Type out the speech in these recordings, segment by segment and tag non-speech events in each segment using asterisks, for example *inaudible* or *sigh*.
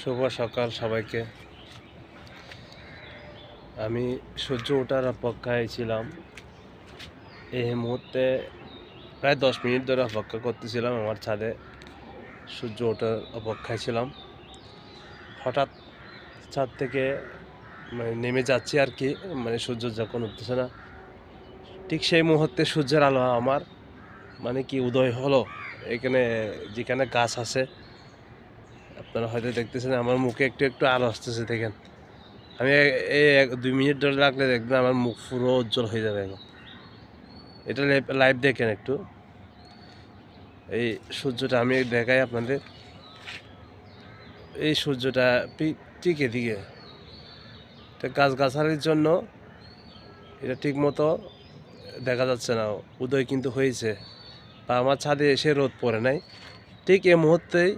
শুভ সকাল সবাইকে। আমি সূর্য ওঠার অপেক্ষায় ছিলাম। এই মুহূর্তে প্রায় দশ মিনিট ধরে অপেক্ষা করতেছিলাম আমার ছাদে। সূর্য ওঠার অপেক্ষায় ছিলাম। হঠাৎ ছাদ থেকে মানে নেমে যাচ্ছি আর কি মানে সূর্য যখন উঠতেছে না, ঠিক সেই মুহূর্তে সূর্যের আলো আমার মানে কি উদয় হলো। এখানে যেখানে গাছ আছে আপনারা হয়তো দেখতেছেন, আমার মুখে একটু একটু আলো আসতেছে, দেখেন। আমি এই এক- দুই মিনিট ধরে রাখলে দেখবেন আমার মুখ পুরো উজ্জ্বল হয়ে যাবে এখন। এটা লাইভ দেখেন একটু। এই সূর্যটা আমি দেখাই আপনাদের। এই সূর্যটা ঠিক এদিকে। এটা গাছগাছালির জন্য এটা ঠিক মতো দেখা যাচ্ছে না। উদয় কিন্তু হয়েছে। বা আমার ছাদে এসে রোদ পড়ে নাই। ঠিক এই মুহূর্তেই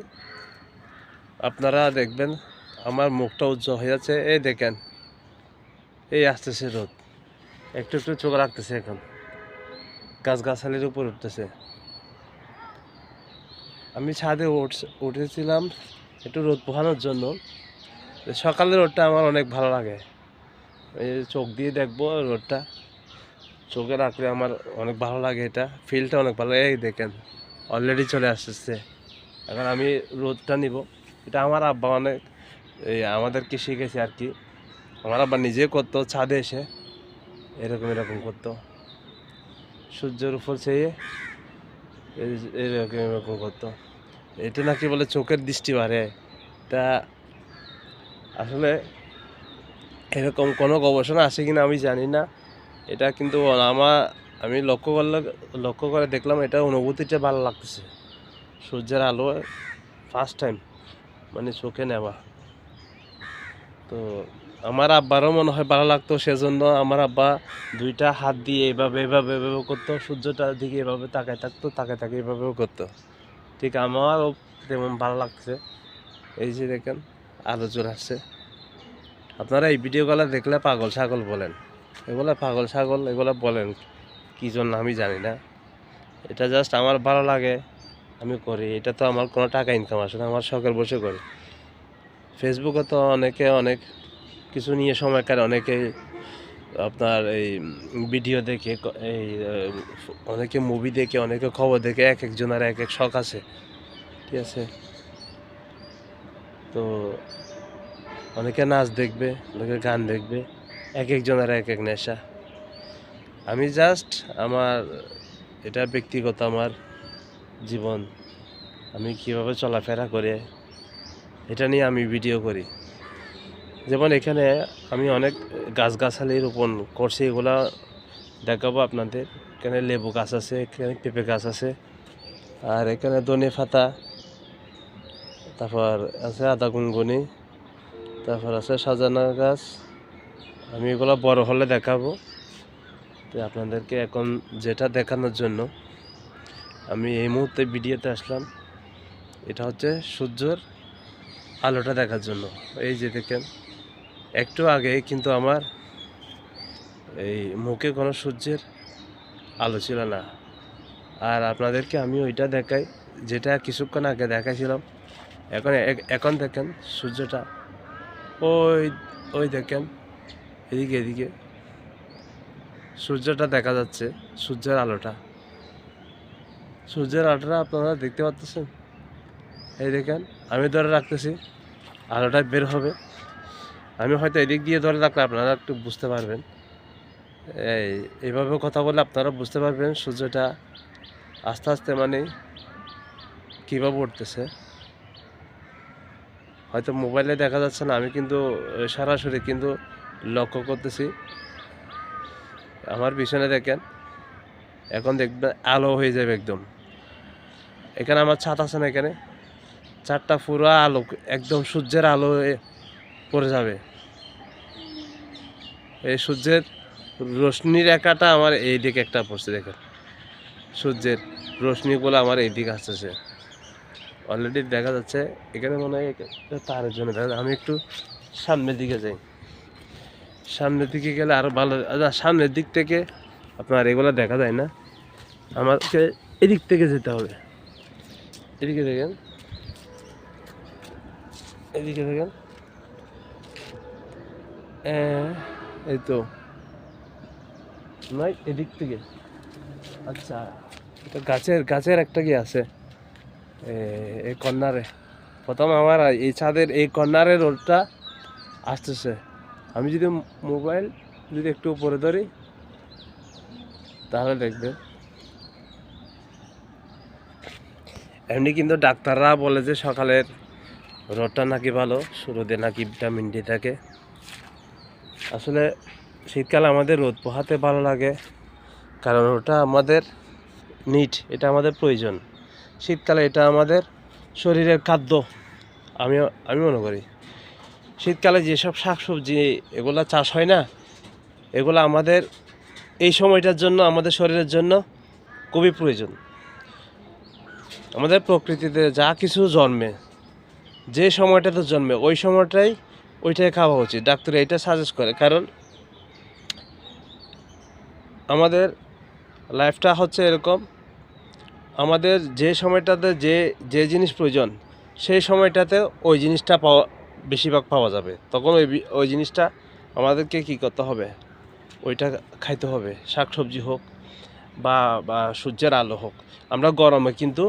আপনারা দেখবেন আমার মুখটা উজ্জ্বল হয়ে যাচ্ছে। এই দেখেন, এই আসতেছে রোদ। একটু একটু চোখ রাখতেছে এখন। গাছগাছালির উপর উঠতেছে। আমি ছাদে উঠছে- উঠেছিলাম একটু রোদ পোহানোর জন্য। সকালের রোদটা আমার অনেক ভালো লাগে। এই চোখ দিয়ে দেখব রোদটা। চোখে রাখলে আমার অনেক ভালো লাগে এটা। ফিলটা অনেক ভালো এই দেখেন অলরেডি চলে আসতেছে এখন আমি রোদটা নিব। এটা আমার আব্বা অনেক, এই আমাদেরকে শিখেছে আর কি। আমার আব্বা নিজে করতো, ছাদে এসে এরকম এরকম করতো। সূর্যের উপর চেয়ে এরকম এরকম করতো। এটা নাকি বলে চোখের দৃষ্টি বাড়ে। তা আসলে এরকম কোনো গবেষণা আছে কিনা আমি জানি না। এটা কিন্তু আমার আমি লক্ষ্য করলে, লক্ষ্য করে দেখলাম, এটা অনুভূতিটা ভালো লাগতেছে। সূর্যের আলো ফার্স্ট টাইম মানে চোখে নেওয়া। তো আমার আব্বারও মনে হয় ভালো লাগতো, সেজন্য আমার আব্বা দুইটা হাত দিয়ে এভাবে এভাবে এভাবে করতো, সূর্যটার দিকে এভাবে তাকায় থাকতো, তাকায় তাকে এভাবেও করতো। ঠিক আমারও তেমন ভালো লাগছে। এই যে দেখেন, আলো জোর আসছে। আপনারা এই ভিডিওগুলো দেখলে পাগল ছাগল বলেন। এগুলো পাগল ছাগল, এগুলো বলেন কী জন্য আমি জানি না। এটা জাস্ট আমার ভালো লাগে। আমি করি, এটা তো আমার কোনো টাকা ইনকাম আসে না, আমার শখের বসে করি। ফেসবুকে তো অনেকে অনেক কিছু নিয়ে সময় কাটে, অনেকে আপনার এই ভিডিও দেখে এই অনেকে মুভি দেখে, অনেকে খবর দেখে, এক একজনের এক এক শখ আছে, ঠিক আছে? তো অনেকে নাচ দেখবে, অনেকে গান দেখবে, এক একজনের এক এক নেশা। আমি জাস্ট আমার, এটা ব্যক্তিগত আমার জীবন, আমি কীভাবে চলাফেরা করে, এটা নিয়ে আমি ভিডিও করি। যেমন এখানে আমি অনেক গাছগাছালি রোপণ করছি, এগুলা দেখাবো আপনাদের। এখানে লেবু গাছ আছে, এখানে পেঁপে গাছ আছে, আর এখানে ধনে পাতা, তারপর আছে আদা গুনগুনি, তারপর আছে সাজানা গাছ। আমি এগুলো বড় হলে দেখাবো। তো আপনাদেরকে এখন যেটা দেখানোর জন্য আমি এই মুহূর্তে ভিডিওতে আসলাম। এটা হচ্ছে সূর্যর আলোটা দেখার জন্য। এই যে দেখেন, একটু আগে কিন্তু আমার এই মুখে কোনো সূর্যের আলো ছিল না। আর আপনাদেরকে আমি ওইটা দেখাই, যেটা কিছুক্ষণ আগে দেখাইছিলাম। এখন এখন দেখেন সূর্যটা, ওই ওই দেখেন, এদিকে এদিকে সূর্যটা দেখা যাচ্ছে, সূর্যের আলোটা। সূর্যের আলোটা আপনারা দেখতে পাচ্ছেন এই দেখেন, আমি ধরে রাখতেছি, আলোটা বের হবে। আমি হয়তো এদিক দিয়ে ধরে রাখলে আপনারা একটু বুঝতে পারবেন। এই, এইভাবে কথা বলে আপনারা বুঝতে পারবেন সূর্যটা আস্তে আস্তে মানে কীভাবে উঠতেছে। হয়তো মোবাইলে দেখা যাচ্ছে না, আমি কিন্তু সরাসরি কিন্তু লক্ষ্য করতেছি। আমার পিছনে দেখেন, এখন দেখবেন আলো হয়ে যাবে একদম। এখানে আমার ছাদ আছে না এখানে? চারটা পুরো আলো একদম সূর্যের আলো পড়ে যাবে। এই সূর্যের রশ্মির একাটা আমার এই দিকে একটা পড়ছে দেখেন। সূর্যের রশ্মিগুলো আমার এই দিকে আসতেছে। অলরেডি দেখা যাচ্ছে এখানে মনে হয় তারের জন্য দেখা। আমি একটু সামনের দিকে যাই। সামনের দিকে গেলে আরও ভালো আচ্ছা, সামনের দিক থেকে আপনার এগুলো দেখা যায় না। আমাকে এদিক থেকে যেতে হবে। এদিকে দেখেন। এদিকে দেখেন। এই তো। নয় এদিক থেকে। আচ্ছা এটা গাছের গাছের একটা কি আছে? এই কর্নারে প্রথম আমার এই ছাদের এই কর্নারে রোডটা আসতেছে। আমি যদি মোবাইল যদি একটু উপরে ধরি, তাহলে দেখবে এমনি কিন্তু ডাক্তাররা বলে যে সকালের রোদটা নাকি ভালো রোদে নাকি ভিটামিন ডি থাকে। আসলে শীতকালে আমাদের রোদ পোহাতে ভালো লাগে, কারণ ওটা আমাদের নিট, এটা আমাদের প্রয়োজন। শীতকালে এটা আমাদের শরীরের খাদ্য, আমি আমি মনে করি। শীতকালে যেসব শাকসবজি, এগুলা চাষ হয় না, এগুলো আমাদের এই সময়টার জন্য, আমাদের শরীরের জন্য খুবই প্রয়োজন। আমাদের প্রকৃতিতে যা কিছু জন্মে, যে সময়টাতে জন্মে, ওই সময়টাই ওইটাই খাওয়া উচিত। ডাক্তার এটা সাজেস্ট করে, কারণ আমাদের লাইফটা হচ্ছে এরকম, আমাদের যে সময়টাতে যে যে জিনিস প্রয়োজন, সেই সময়টাতে ওই জিনিসটা পাওয়া, বেশিরভাগ পাওয়া যাবে। তখন ওই ওই জিনিসটা আমাদেরকে কী করতে হবে? ওইটা খাইতে হবে, শাকসবজি হোক বা বা সূর্যের আলো হোক। আমরা গরমে কিন্তু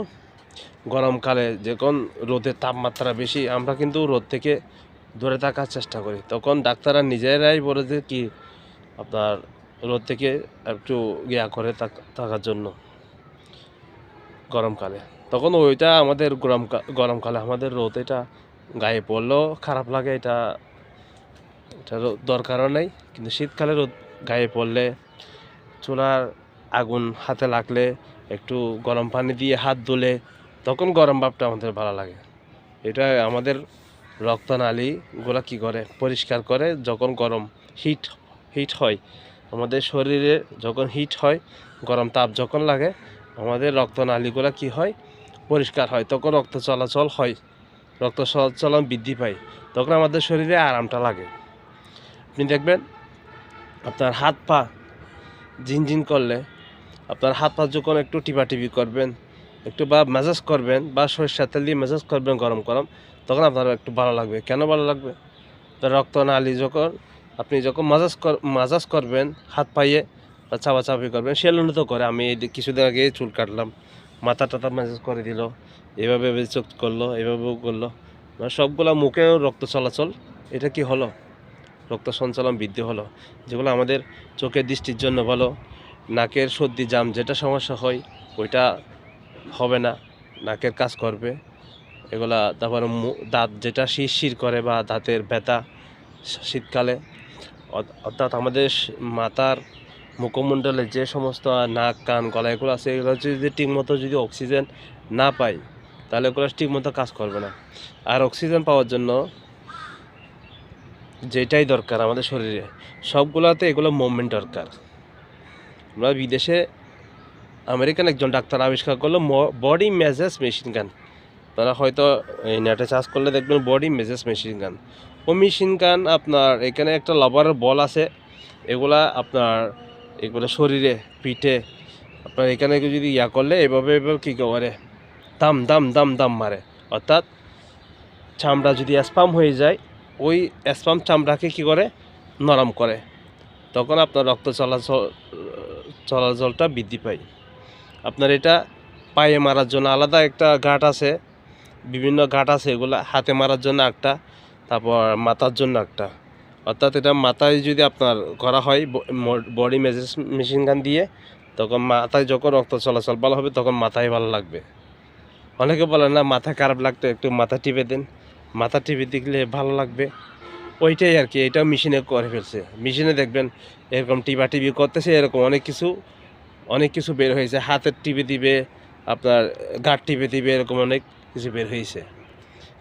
গরমকালে যখন রোদের তাপমাত্রা বেশি, আমরা কিন্তু রোদ থেকে দূরে থাকার চেষ্টা করি। তখন ডাক্তাররা নিজেরাই বলে যে কি আপনার রোদ থেকে একটু ইয়া করে থাকার জন্য গরমকালে। তখন ওইটা আমাদের গরম গরমকালে আমাদের রোদ এটা গায়ে পড়লেও খারাপ লাগে, এটা এটা দরকারও নেই। কিন্তু শীতকালে রোদ গায়ে পড়লে চুলার আগুন হাতে লাগলে, একটু গরম পানি দিয়ে হাত ধুলে তখন গরম ভাবটা আমাদের ভালো লাগে। এটা আমাদের রক্তনালীগুলো কী করে? পরিষ্কার করে যখন গরম হিট হিট হয়, আমাদের শরীরে যখন হিট হয়, গরম তাপ যখন লাগে, আমাদের রক্তনালীগুলো কী হয়? পরিষ্কার হয়। তখন রক্ত চলাচল হয়, রক্ত সঞ্চালন বৃদ্ধি পায়, তখন আমাদের শরীরে আরামটা লাগে। আপনি দেখবেন, আপনার হাত পা ঝিনঝিন করলে, আপনার হাত পা যখন একটু টিপাটিপি করবেন একটু বা মেজাজ করবেন বা সরিষার তেল দিয়ে মেজাজ করবেন গরম গরম, তখন আপনার একটু ভালো লাগবে। কেন ভালো লাগবে? রক্ত নালী যখন আপনি যখন মাজাজ কর মাজাজ করবেন, হাত পাইয়ে বা চাপাচাপি করবেন, সেলুনে তো করে, আমি কিছুদিন আগে চুল কাটলাম। মাথা টাথা মেজাজ করে দিল, এভাবে এভাবে চোখ করল এভাবেও করল। মানে সবগুলা মুখেও রক্ত চলাচল, এটা কি হলো? রক্ত সঞ্চালন বৃদ্ধি হলো। যেগুলো আমাদের চোখের দৃষ্টির জন্য ভালো, নাকের সর্দি, জাম, যেটা সমস্যা হয়, ওইটা হবে না, নাকের কাজ করবে। এগুলা তারপরে দাঁত যেটা শিরশির করে বা দাঁতের ব্যথা শীতকালে অর্থ- অর্থাৎ আমাদের মাথার মুখমণ্ডলে যে সমস্ত নাক, কান, গলা এগুলো আছে, এগুলো যদি ঠিকমতো যদি অক্সিজেন না পাই, তাহলে এগুলো ঠিকমতো কাজ করবে না। আর অক্সিজেন পাওয়ার জন্য যেটাই দরকার আমাদের শরীরে, সবগুলোতে এগুলো মুভমেন্ট দরকার। আমরা বিদেশে আমেরিকান একজন ডাক্তার আবিষ্কার করল বডি মেজাজ মেশিন গান তারা হয়তো এই নেটে চার্জ করলে দেখবেন বডি মেজাজ মেশিন গান ও মেশিন গান আপনার, এখানে একটা লাভারের বল আছে। এগুলা আপনার, এগুলো শরীরে, পিঠে, আপনার এখানে যদি ইয়া করলে এভাবে এভাবে কী করে? দাম দাম দাম দাম মারে। অর্থাৎ, চামড়া যদি স্পাম হয়ে যায়, ওই স্পাম চামড়াকে কী করে? নরম করে। তখন আপনার রক্ত চলাচল, চলাচলটা বৃদ্ধি পায়। আপনার এটা পায়ে মারার জন্য আলাদা একটা ঘাট আছে, বিভিন্ন ঘাট আছে, এগুলো হাতে মারার জন্য একটা, তারপর মাথার জন্য একটা। অর্থাৎ এটা মাথায় যদি আপনার করা হয় বডি মেজেস মেশিন গান দিয়ে, তখন মাথায় যখন রক্ত চলাচল ভালো হবে, তখন মাথায় ভালো লাগবে। অনেকে বলে না, মাথা খারাপ লাগতো একটু মাথা টিপে দিন। মাথা টিপে দিলে ভালো লাগবে। ওইটাই আর কি, এটাও মেশিনে করে ফেলছে। মেশিনে দেখবেন, এরকম টিপা টিপি করতেছে, এরকম অনেক কিছু অনেক কিছু বের হয়েছে। হাতের টিপে দিবে, আপনার গাঁট টিপে দিবে, এরকম অনেক কিছু বের হয়েছে।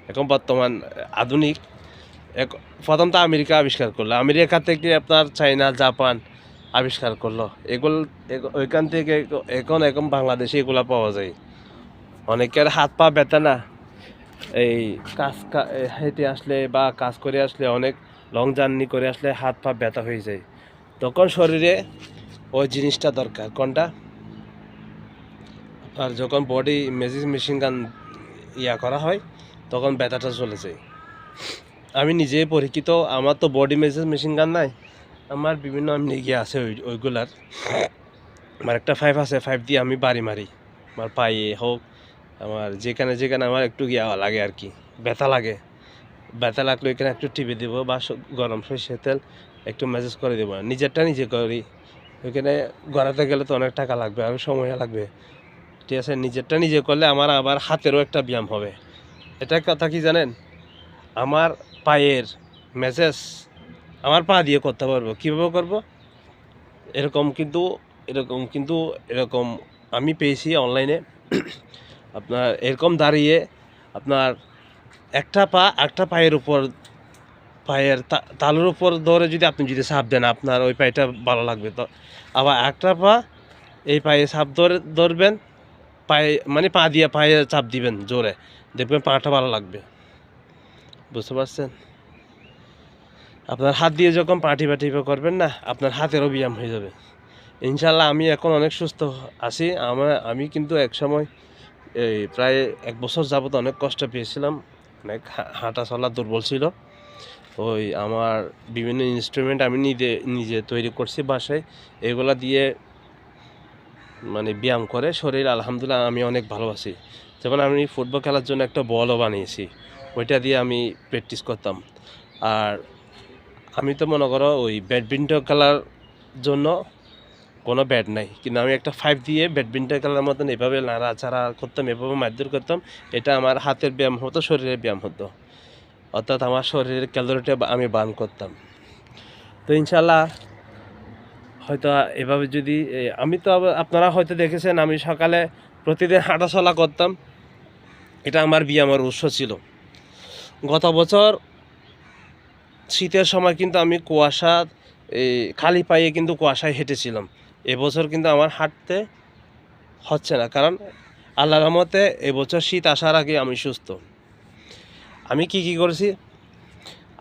এখন বর্তমান আধুনিক, এক প্রথম তো আমেরিকা আবিষ্কার করল। আমেরিকা থেকে আপনার চাইনা জাপান আবিষ্কার করল। এগুলো, এগ- ওইখান থেকে এখন এখন বাংলাদেশে এগুলা পাওয়া যায়। অনেকের হাত পা ব্যথা না। এই কাজ হেঁটে আসলে বা কাজ করে আসলে অনেক লং জার্নি করে আসলে হাত পা ব্যথা হয়ে যায়। তখন শরীরে ওই জিনিসটা দরকার। কোনটা? আর যখন বডি মেজিক মেশিন গান ইয়া করা হয়, তখন ব্যথাটা চলে যায়। আমি নিজে পরীক্ষিত, আমার তো বডি মেসেজ মেশিন গান নাই, আমার বিভিন্ন এমনি গিয়ে আছে ওই, ওইগুলার। আমার একটা ফাইভ আছে ফাইভ দিয়ে আমি বাড়ি মারি। আমার পায়ে হোক, আমার যেখানে যেখানে আমার একটু গিয়া লাগে আর কি, ব্যথা লাগে। ব্যথা লাগলে এখানে একটু টিপে দেবো, বা গরম সরষের তেল একটু ম্যাসেজ করে দেবো। নিজেরটা নিজে করি। ওইখানে গড়াতে গেলে তো অনেক টাকা লাগবে, আর সময় লাগবে। ঠিক আছে, নিজেরটা নিজে করলে আমার আবার হাতেরও একটা ব্যায়াম হবে। এটা কথা কি জানেন? আমার পায়ের মেসেজ আমার পা দিয়ে করতে পারব। কীভাবে করব? এরকম কিন্তু এরকম কিন্তু, এরকম আমি পেয়েছি অনলাইনে। আপনার এরকম দাঁড়িয়ে আপনার একটা পা, একটা পায়ের উপর পায়ের তালুর উপর ধরে যদি আপনি যদি সাপ দেন, আপনার ওই পায়েটা ভালো লাগবে। তো আবার একটা পা, এই পায়ে সাপ ধরে, ধরবেন, পায়ে মানে পা দিয়ে পায়ে চাপ দিবেন জোরে, দেখবেন পাটা ভালো লাগবে। বুঝতে পারছেন? আপনার হাত দিয়ে যখন পাটি পাটি করবেন না, আপনার হাতেরও ব্যায়াম হয়ে যাবে। ইনশাল্লাহ আমি এখন অনেক সুস্থ আছি। আমার আমি কিন্তু এক সময়, এই প্রায় এক বছর যাবত অনেক কষ্ট পেয়েছিলাম। অনেক হাঁটা চলা দুর্বল ছিল। ওই আমার বিভিন্ন ইনস্ট্রুমেন্ট আমি নিজে নিজে তৈরি করছি বাসায়। এগুলা দিয়ে মানে ব্যায়াম করে শরীর, আলহামদুলিল্লাহ আমি অনেক ভালো আছি যেমন আমি ফুটবল খেলার জন্য একটা বলও বানিয়েছি, ওইটা দিয়ে আমি প্র্যাকটিস করতাম। আর আমি তো মনে করো ওই ব্যাডমিন্টন খেলার জন্য কোনো ব্যাট নাই। কিন্তু আমি একটা ফাইভ দিয়ে ব্যাডমিন্টন খেলার মতন এভাবে নাড়াচাড়া করতাম, এভাবে মারধর করতাম, এটা আমার হাতের ব্যায়াম হতো, শরীরের ব্যায়াম হতো। অর্থাৎ আমার শরীরের ক্যালোরিটা আমি বান করতাম। তো ইনশাল্লাহ হয়তো এভাবে যদি আমি তো আপনারা হয়তো দেখেছেন, আমি সকালে প্রতিদিন হাঁটাচলা করতাম। এটা আমার ব্যায়ামের উৎস ছিল। গত বছর শীতের সময় কিন্তু আমি কুয়াশা এই খালি পায়ে কিন্তু কুয়াশায় হেঁটেছিলাম। এবছর কিন্তু আমার হাঁটতে হচ্ছে না, কারণ আল্লাহ রহমতে এবছর শীত আসার আগে আমি সুস্থ। আমি কি কি করেছি?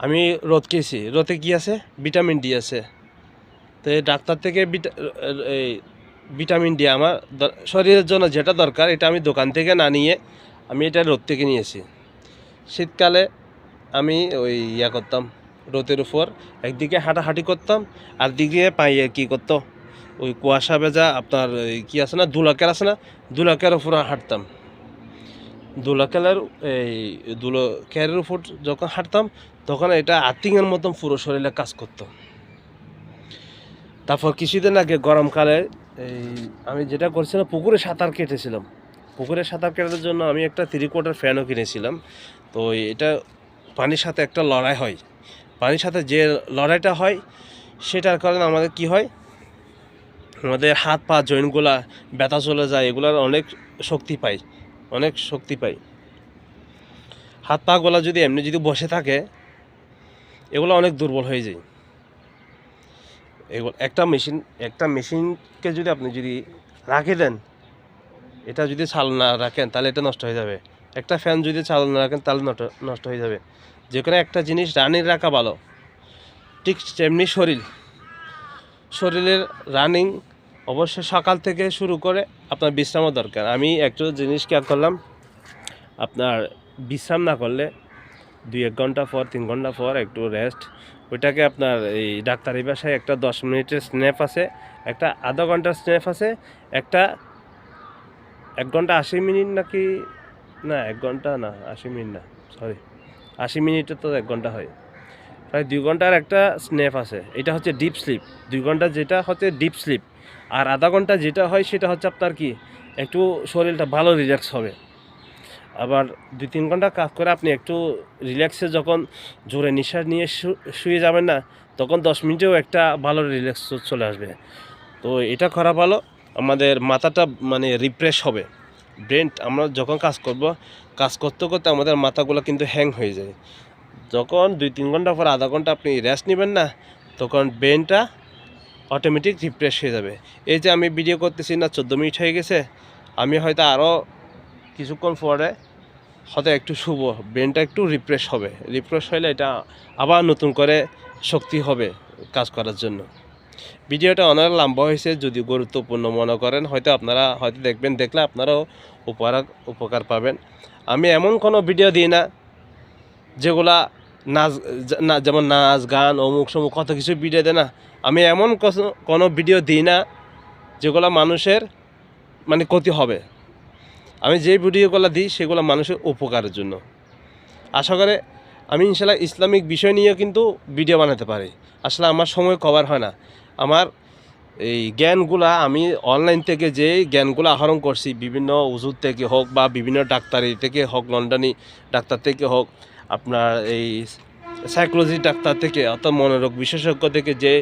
আমি রোদ খেয়েছি। রোদে কি আছে? ভিটামিন ডি আছে। তো এই ডাক্তার থেকে এই ভিটামিন ডি আমার শরীরের জন্য যেটা দরকার, এটা আমি দোকান থেকে না নিয়ে আমি এটা রোদ থেকে নিয়েছি। শীতকালে আমি ওই ইয়া করতাম, রোদের উপর একদিকে হাঁটাহাঁটি করতাম আর দিকে পাইয়ে কি করতো? ওই কুয়াশা ভেজা আপনার কি আছে না দুলাকের আছে না দুলাকের উপর হাঁটতাম। দুলাকেলের এই দুলাকের উপর যখন হাঁটতাম, তখন এটা আর্থিংয়ের মতন পুরো শরীরে কাজ করতো। তারপর কিছুদিন আগে গরমকালে, এই আমি যেটা করছিলাম, পুকুরে সাঁতার কেটেছিলাম। পুকুরে সাঁতার কাটার জন্য আমি একটা থ্রি কোয়ার্টার ফ্যানও কিনেছিলাম। তো এটা পানির সাথে একটা লড়াই হয়। পানির সাথে যে লড়াইটা হয়, সেটার কারণে আমাদের কি হয়, আমাদের হাত পা জয়েন্টগুলা ব্যথা চলে যায়, এগুলার অনেক শক্তি পাই অনেক শক্তি পাই। হাত পা গলা যদি এমনি যদি বসে থাকে, এগুলো অনেক দুর্বল হয়ে যায়। এগুলো একটা মেশিন, একটা মেশিনকে যদি আপনি যদি রাখে দেন, এটা যদি চালু না রাখেন, তাহলে এটা নষ্ট হয়ে যাবে। একটা ফ্যান যদি চালু না রাখেন, তাহলে নষ্ট- নষ্ট হয়ে যাবে। যে কোনো একটা জিনিস রানিং রাখা ভালো। ঠিক তেমনি শরীর। শরীরের রানিং অবশ্যই সকাল থেকে শুরু করে আপনার বিশ্রামও দরকার। আমি একটু জিনিস খেয়াল করলাম, আপনার বিশ্রাম না করলে দুই এক ঘণ্টা পর, তিন ঘণ্টা পর একটু রেস্ট ওইটাকে আপনার এই ডাক্তারি ভাষায় একটা দশ মিনিটের স্ন্যাপ আছে, একটা আধা ঘণ্টার স্ন্যাপ আছে, একটা এক ঘণ্টা আশি মিনিট নাকি, না এক ঘণ্টা না, আশি মিনিট না সরি আশি মিনিটে তো এক ঘণ্টা হয়। প্রায় দুই ঘণ্টার একটা স্ন্যাপ আছে, এটা হচ্ছে ডিপ স্লিপ দুই ঘণ্টা যেটা হচ্ছে ডিপ স্লিপ আর আধা ঘণ্টা যেটা হয় সেটা হচ্ছে আপনার কি, একটু শরীরটা ভালো রিল্যাক্স হবে। আবার দুই তিন ঘণ্টা কাজ করে আপনি একটু রিল্যাক্সে যখন জোরে নিঃশ্বাস নিয়ে শুয়ে যাবেন না, তখন দশ মিনিটেও একটা ভালো রিল্যাক্স চলে আসবে। তো এটা করা ভালো, আমাদের মাথাটা মানে রিফ্রেশ হবে। ব্রেন আমরা যখন কাজ করব, কাজ করতে করতে আমাদের মাথাগুলো কিন্তু হ্যাং হয়ে যায়। যখন দুই তিন ঘণ্টা পর আধা ঘণ্টা আপনি রেস্ট নেবেন না, তখন ব্রেনটা অটোমেটিক রিফ্রেশ হয়ে যাবে। এই যে আমি ভিডিও করতেছি না, চোদ্দ মিনিট হয়ে গেছে। আমি হয়তো আরও কিছুক্ষণ পরে হয়তো একটু শুভ ব্রেনটা একটু রিফ্রেশ হবে। রিফ্রেশ হলে এটা আবার নতুন করে শক্তি হবে কাজ করার জন্য। ভিডিওটা অনেক লম্বা হয়েছে যদি গুরুত্বপূর্ণ মনে করেন। হয়তো আপনারা হয়তো দেখবেন, দেখলে আপনারাও উপকার উপকার পাবেন। আমি এমন কোনো ভিডিও দিই না, যেগুলা নাচ, না, যেমন নাচ গান অমুক সমুক কত কিছু ভিডিও দেয় না আমি এমন কোনো ভিডিও দিই না, যেগুলো মানুষের মানে ক্ষতি হবে। আমি যে ভিডিওগুলো দিই, সেগুলো মানুষের উপকারের জন্য। আশা করে আমি ইনশাল্লাহ ইসলামিক বিষয় নিয়েও কিন্তু ভিডিও বানাতে পারি। আসলে আমার সময় কভার হয় না। আমার এই জ্ঞানগুলা আমি অনলাইন থেকে যে জ্ঞানগুলো আহরণ করছি, বিভিন্ন ওষুধ থেকে হোক বা বিভিন্ন ডাক্তারি থেকে হোক লন্ডনি ডাক্তার থেকে হোক, আপনার এই সাইকোলজি ডাক্তার থেকে অর্থাৎ মনোরোগ বিশেষজ্ঞ থেকে যে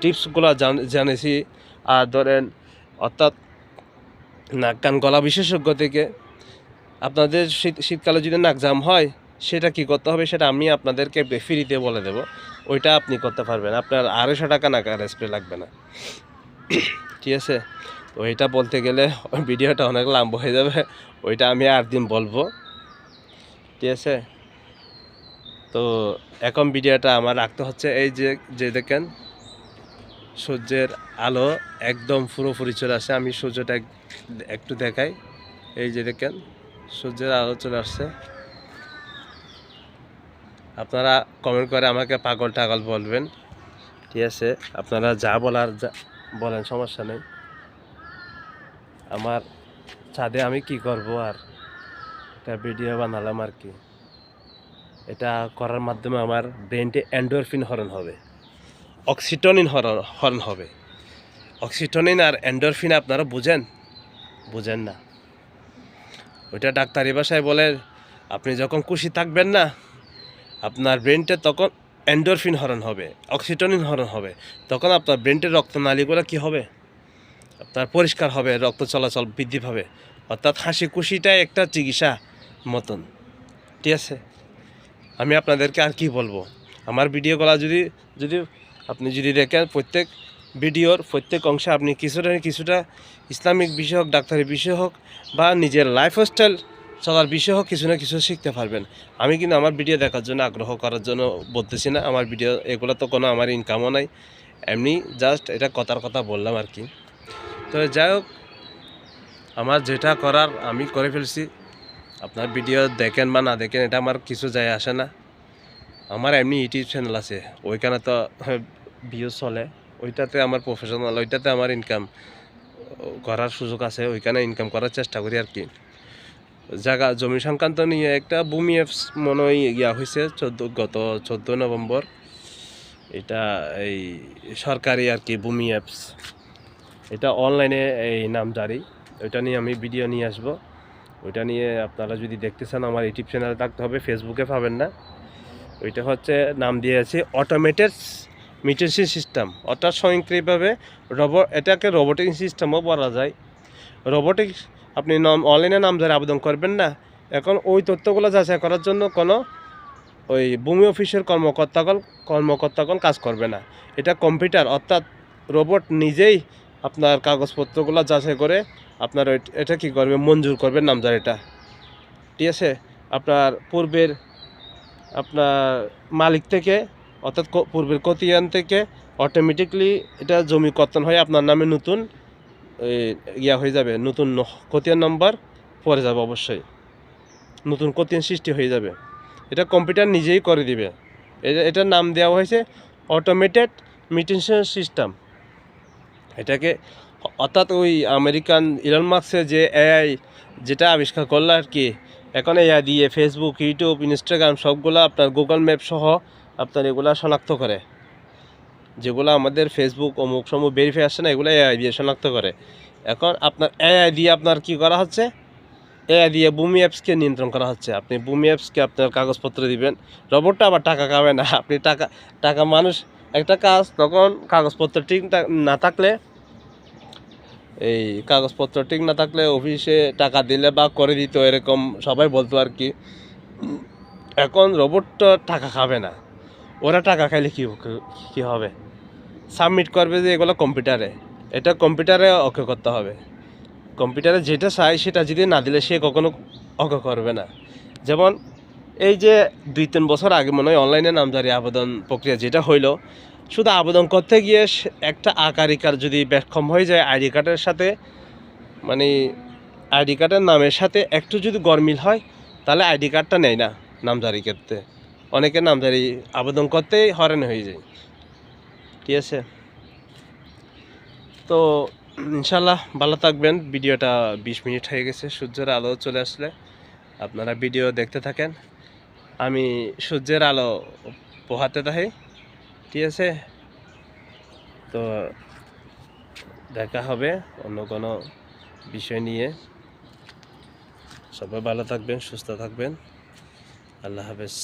টিপসগুলো জানেছি আর ধরেন, অর্থাৎ নাক কান গলা বিশেষজ্ঞ থেকে আপনাদের শীত, শীতকালে যদি নাক জাম হয়, সেটা কি করতে হবে সেটা আমি আপনাদেরকে ফ্রিতে বলে দেব। ওইটা আপনি করতে পারবেন। আপনার আড়াইশো টাকা নাকার স্প্রে লাগবে না। *coughs* ঠিক আছে? ওইটা বলতে গেলে ভিডিওটা অনেক লম্বা হয়ে যাবে। ওইটা আমি আর দিন বলব। ঠিক আছে? তো এখন ভিডিওটা আমার রাখতে হচ্ছে। এই যে যে দেখেন সূর্যের আলো একদম পুরোপুরি চলে আসে। আমি সূর্যটা এক- একটু দেখাই। এই যে দেখেন, সূর্যের আলো চলে আসছে। আপনারা কমেন্ট করে আমাকে পাগল টাগল বলবেন। ঠিক আছে, আপনারা যা বলার যা বলেন, সমস্যা নেই। আমার ছাদে আমি কি করব আর? একটা ভিডিও বানালাম আর কি। এটা করার মাধ্যমে আমার ব্রেনটে অ্যান্ডোরফিন হরণ হবে। অক্সিটনিন হরণ হবে। অক্সিটনিন আর অ্যান্ডোরফিন আপনারা বুঝেন? বুঝেন না। ওইটা ডাক্তারি ভাষায় বলে, আপনি যখন খুশি থাকবেন না, আপনার ব্রেনটা তখন এন্ডোরফিন হরণ হবে, অক্সিটনিন হরণ হবে। তখন আপনার ব্রেনটের রক্তনালীগুলো কি হবে? আপনার পরিষ্কার হবে, রক্ত চলাচল বৃদ্ধি পাবে। অর্থাৎ হাসি খুশিটাই একটা চিকিৎসা মতন। ঠিক আছে? আমি আপনাদেরকে আর কি বলব? আমার ভিডিওগুলো যদি যদি আপনি যদি দেখেন প্রত্যেক ভিডিওর প্রত্যেক অংশে আপনি কিছুটা কিছুটা ইসলামিক বিষয় হোক, ডাক্তারি বিষয় হোক বা নিজের লাইফস্টাইল চলার বিষয় হোক কিছু না কিছু শিখতে পারবেন। আমি কিন্তু আমার ভিডিও দেখার জন্য আগ্রহ করার জন্য বলতেছি না, আমার ভিডিও এগুলো তো কোনো আমার ইনকামও নাই। এমনি জাস্ট এটা কথার কথা বললাম আর কি। তো যাই হোক, আমার যেটা করার আমি করে ফেলছি। আপনার ভিডিও দেখেন বা না দেখেন, এটা আমার কিছু যায় আসে না। আমার এমনি ইউটিউব চ্যানেল আছে। ওইখানে তো ভিউ চলে। ওইটাতে আমার প্রফেশনাল ওইটাতে আমার ইনকাম করার সুযোগ আছে। ওইখানে ইনকাম করার চেষ্টা করি আর কি জায়গা, জমি সংক্রান্ত নিয়ে একটা ভূমি অ্যাপস মনে হয় ইয়া হয়েছে চোদ্দ, গত চোদ্দ নভেম্বর। এটা এই সরকারি আর কি ভূমি অ্যাপস এটা অনলাইনে এই নাম জারি। ওইটা নিয়ে আমি ভিডিও নিয়ে আসব। ওইটা নিয়ে আপনারা যদি দেখতে চান, আমার ইউটিউব চ্যানেলে থাকতে হবে। ফেসবুকে পাবেন না। ওইটা হচ্ছে নাম দিয়েছে অটোমেটেড মিটেশন সিস্টেম অর্থাৎ স্বয়ংক্রিয়ভাবে রবট এটাকে রোবোটিক সিস্টেমও বলা যায়। রোবোটিক আপনি নাম অনলাইনে নাম ধরে আবেদন করবেন না। এখন ওই তথ্যগুলো যাচাই করার জন্য কোনো ওই ভূমি অফিসের কর্মকর্তাগণ কর্মকর্তাগণ কাজ করবে না। এটা কম্পিউটার অর্থাৎ রোবট নিজেই আপনার কাগজপত্রগুলো যাচাই করে আপনার এটা কি করবে, মঞ্জুর করবে এটা ঠিক আছে? আপনার পূর্বের আপনার মালিক থেকে, অর্থাৎ পূর্বের কতিয়ান থেকে অটোমেটিকলি এটা জমি কর্তন হয়ে আপনার নামে নতুন ইয়া হয়ে যাবে, নতুন কতিয়ান নম্বর পরে যাবে অবশ্যই। নতুন কতিয়ান সৃষ্টি হয়ে যাবে। এটা কম্পিউটার নিজেই করে দিবে। এটা এটার নাম দেওয়া হয়েছে অটোমেটেড মিটেশন সিস্টেম এটাকে অর্থাৎ ওই আমেরিকান ইলন মার্কসের যে এআই যেটা আবিষ্কার করল আর কি এখন এআই দিয়ে ফেসবুক ইউটিউব ইনস্টাগ্রাম সবগুলো আপনার গুগল ম্যাপ সহ আপনার এগুলা শনাক্ত করে। যেগুলো আমাদের ফেসবুক অমুক সমুক ভেরিফাই আসছে না, এগুলো এআই দিয়ে শনাক্ত করে। এখন আপনার এআই দিয়ে আপনার কি করা হচ্ছে? এআই দিয়ে ভূমি অ্যাপসকে নিয়ন্ত্রণ করা হচ্ছে। আপনি ভূমি অ্যাপসকে আপনার কাগজপত্র দিবেন। রোবটটা আবার টাকা খাবে না। আপনি টাকা টাকা মানুষ একটা কাজ, তখন কাগজপত্র ঠিক না থাকলে এই কাগজপত্র ঠিক না থাকলে অফিসে টাকা দিলে বা করে দিত, এরকম সবাই বলতো আর কি। এখন রোবটটা টাকা খাবে না। ওরা টাকা খাইলে কি কি হবে? সাবমিট করবে যে এগুলো কম্পিউটারে এটা কম্পিউটারে ওকে করতে হবে। কম্পিউটারে যেটা চাই সেটা যদি না দিলে সে কখনো ওকে করবে না। যেমন এই যে দুই তিন বছর আগে মনে হয় অনলাইনে নামজারি আবেদন প্রক্রিয়া যেটা হইল শুধু আবেদন করতে গিয়ে একটা আকারিকার যদি ব্যাক্ষম হয়ে যায় আইডি কার্ডের সাথে মানে আইডি কার্ডের নামের সাথে একটু যদি গরমিল হয়, তাহলে আইডি কার্ডটা নেয় না নামজারি ক্ষেত্রে। অনেকে নামজারি আবেদন করতেই হরেন হয়ে যায়। ঠিক আছে? তো ইনশাল্লাহ ভালো থাকবেন। ভিডিওটা বিশ মিনিট হয়ে গেছে, সূর্যের আলো চলে আসলে। আপনারা ভিডিও দেখতে থাকেন। আমি সূর্যের আলো পোহাতে থাকি। ঠিক আছে, তো দেখা হবে অন্য কোনো বিষয় নিয়ে। সবাই ভালো থাকবেন, সুস্থ থাকবেন। আল্লাহ হাফেজ।